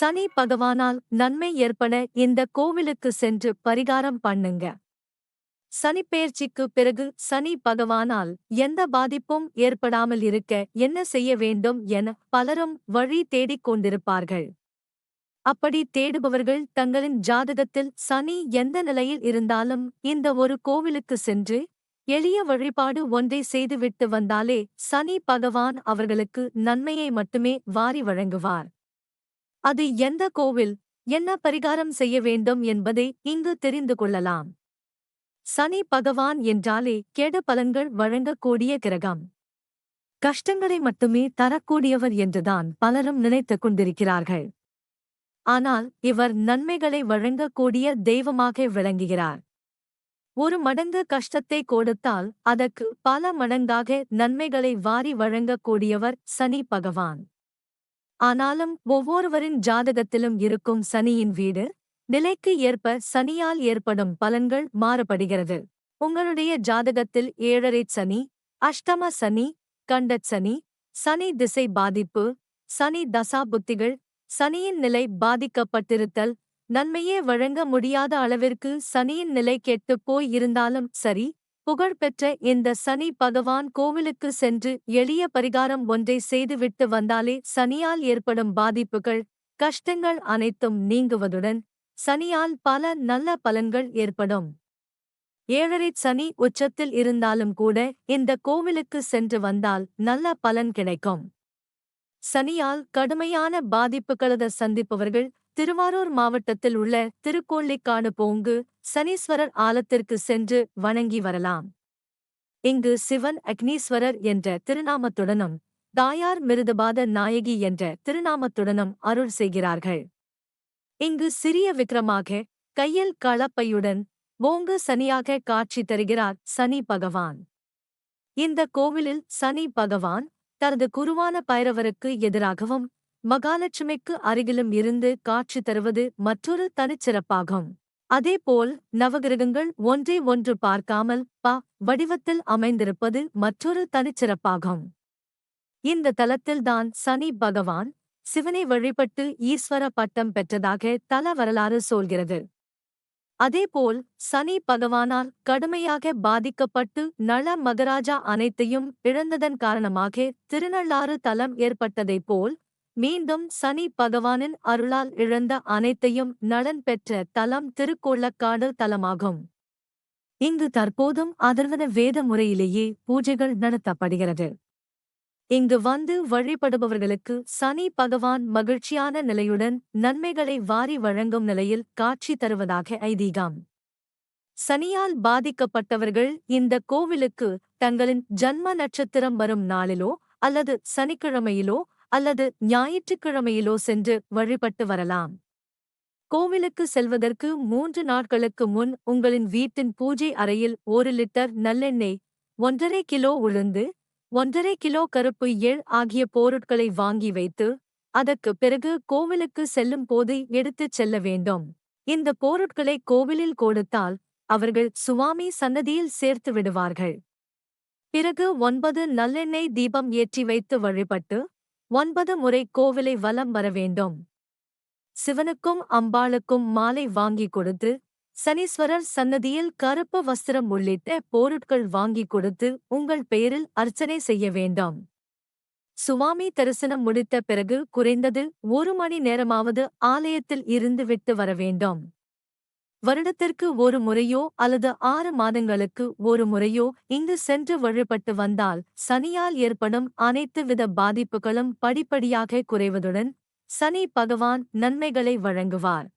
சனி பகவானால் நன்மை ஏற்பட இந்த கோவிலுக்கு சென்று பரிகாரம் பண்ணுங்க. சனிப்பெயர்ச்சிக்கு பிறகு சனி பகவானால் எந்த பாதிப்பும் ஏற்படாமல் இருக்க என்ன செய்ய வேண்டும் என பலரும் வழி தேடிக் கொண்டிருப்பார்கள். அப்படி தேடுபவர்கள் தங்களின் ஜாதகத்தில் சனி எந்த நிலையில் இருந்தாலும் இந்த ஒரு கோவிலுக்கு சென்று எளிய வழிபாடு ஒன்றை செய்துவிட்டு வந்தாலே சனி பகவான் அவர்களுக்கு நன்மையை மட்டுமே வாரி வழங்குவார். அது எந்த கோவில் என்ன பரிகாரம் செய்ய வேண்டும் என்பதை இங்கு தெரிந்து கொள்ளலாம். சனி பகவான் என்றாலே கெட பலன்கள் வழங்கக்கூடிய கிரகம். கஷ்டங்களை மட்டுமே தரக்கூடியவர் என்றுதான் பலரும் நினைத்துக் கொண்டிருக்கிறார்கள். ஆனால் இவர் நன்மைகளை வழங்கக்கூடிய தெய்வமாக விளங்குகிறார். ஒரு மடங்கு கஷ்டத்தை கொடுத்தால் அதற்கு பல மடங்காக நன்மைகளை வாரி வழங்கக்கூடியவர் சனி பகவான். ஆனாலும் ஒவ்வொருவரின் ஜாதகத்திலும் இருக்கும் சனியின் வீடு நிலைக்கு ஏற்ப சனியால் ஏற்படும் பலன்கள் மாறுபடுகிறது உங்களுடைய ஜாதகத்தில் ஏழரை சனி அஷ்டம சனி கண்டச் சனி சனி திசை பாதிப்பு சனி தசா புத்திகள் சனியின் நிலை பாதிக்கப்பட்டிருத்தல் நன்மையே வழங்க முடியாத அளவிற்கு சனியின் நிலை கெட்டுப் போய் இருந்தாலும் சரி புகழ்பெற்ற இந்த சனி பகவான் கோவிலுக்கு சென்று எளிய பரிகாரம் ஒன்றை செய்துவிட்டு வந்தாலே சனியால் ஏற்படும் பாதிப்புகள் கஷ்டங்கள் அனைத்தும் நீங்குவதுடன் சனியால் பல நல்ல பலன்கள் ஏற்படும். ஏழரை சனி உச்சத்தில் இருந்தாலும் கூட இந்த கோவிலுக்கு சென்று வந்தால் நல்ல பலன் கிடைக்கும். சனியால் கடுமையான பாதிப்புகளத சந்திப்பவர்கள் திருவாரூர் மாவட்டத்தில் உள்ள திருக்கோள்ளிக்கான போங்கு சனீஸ்வரர் ஆலத்திற்கு சென்று வணங்கி வரலாம். இங்கு சிவன் அக்னீஸ்வரர் என்ற திருநாமத்துடனும் தாயார் மிருதுபாத நாயகி என்ற திருநாமத்துடனும் அருள் செய்கிறார்கள். இங்கு சிறிய விக்ரமாக கையில் களப்பையுடன் ஓங்கு சனியாக காட்சி தருகிறார் சனி பகவான். இந்த கோவிலில் சனி பகவான் தனது குருவான பைரவருக்கு எதிராகவும் மகாலட்சுமிக்கு அருகிலும் இருந்து காட்சி தருவது மற்றொரு தனிச்சிறப்பாகும். அதேபோல் நவகிரகங்கள் ஒன்றை ஒன்று பார்க்காமல் ப வடிவத்தில் அமைந்திருப்பது மற்றொரு தனிச்சிறப்பாகும். இந்த தலத்தில்தான் சனி பகவான் சிவனை வழிபட்டு ஈஸ்வர பட்டம் பெற்றதாக தல வரலாறு சொல்கிறது. அதேபோல் சனி பகவானால் கடுமையாக பாதிக்கப்பட்டு நள மகராஜா அனைத்தையும் இழந்ததன் காரணமாக திருநள்ளாறு தலம் ஏற்பட்டதைப் போல் மீண்டும் சனி பகவானின் அருளால் இழந்த அனைத்தையும் நலன் பெற்ற தலம் திருக்கோள்ளக்காடு தலமாகும். இங்கு தற்போதும் அதர்வன வேத முறையிலேயே பூஜைகள் நடத்தப்படுகிறது. இங்கு வந்து வழிபடுபவர்களுக்கு சனி பகவான் மகிழ்ச்சியான நிலையுடன் நன்மைகளை வாரி வழங்கும் நிலையில் காட்சி தருவதாக ஐதீகம். சனியால் பாதிக்கப்பட்டவர்கள் இந்த கோவிலுக்கு தங்களின் ஜன்ம நட்சத்திரம் வரும் நாளிலோ அல்லது சனிக்கிழமையிலோ அல்லது ஞாயிற்றுக்கிழமையிலோ சென்று வழிபட்டு வரலாம். கோவிலுக்கு செல்வதற்கு மூன்று நாட்களுக்கு முன் உங்களின் வீட்டின் பூஜை அறையில் ஒரு லிட்டர் நல்லெண்ணெய் ஒன்றரை கிலோ உளுந்து ஒன்றரை கிலோ கருப்பு எள் ஆகிய பொருட்களை வாங்கி வைத்து அதற்கு பிறகு கோவிலுக்கு செல்லும் போது எடுத்துச் செல்ல வேண்டும். இந்த பொருட்களை கோவிலில் கொடுத்தால் அவர்கள் சுவாமி சன்னதியில் சேர்த்து விடுவார்கள். பிறகு ஒன்பது நல்லெண்ணெய் தீபம் ஏற்றி வைத்து வழிபட்டு ஒன்பது முறை கோவிலை வலம் வர வேண்டும். சிவனுக்கும் அம்பாளுக்கும் மாலை வாங்கி கொடுத்து சனீஸ்வரர் சன்னதியில் கருப்பு வஸ்திரம் உள்ளிட்ட பொருட்கள் வாங்கி கொடுத்து உங்கள் பெயரில் அர்ச்சனை செய்ய வேண்டாம். சுவாமி தரிசனம் முடித்த பிறகு குறைந்தது ஒரு மணி நேரமாவது ஆலயத்தில் இருந்து விட்டு வர வேண்டும். வருடத்திற்கு ஒரு முறையோ அல்லது ஆறு மாதங்களுக்கு ஒரு முறையோ இங்கு சென்று வழிபட்டு வந்தால் சனியால் ஏற்படும் அனைத்து வித பாதிப்புகளும் படிப்படியாக குறைவதுடன் சனி பகவான் நன்மைகளை வழங்குவார்.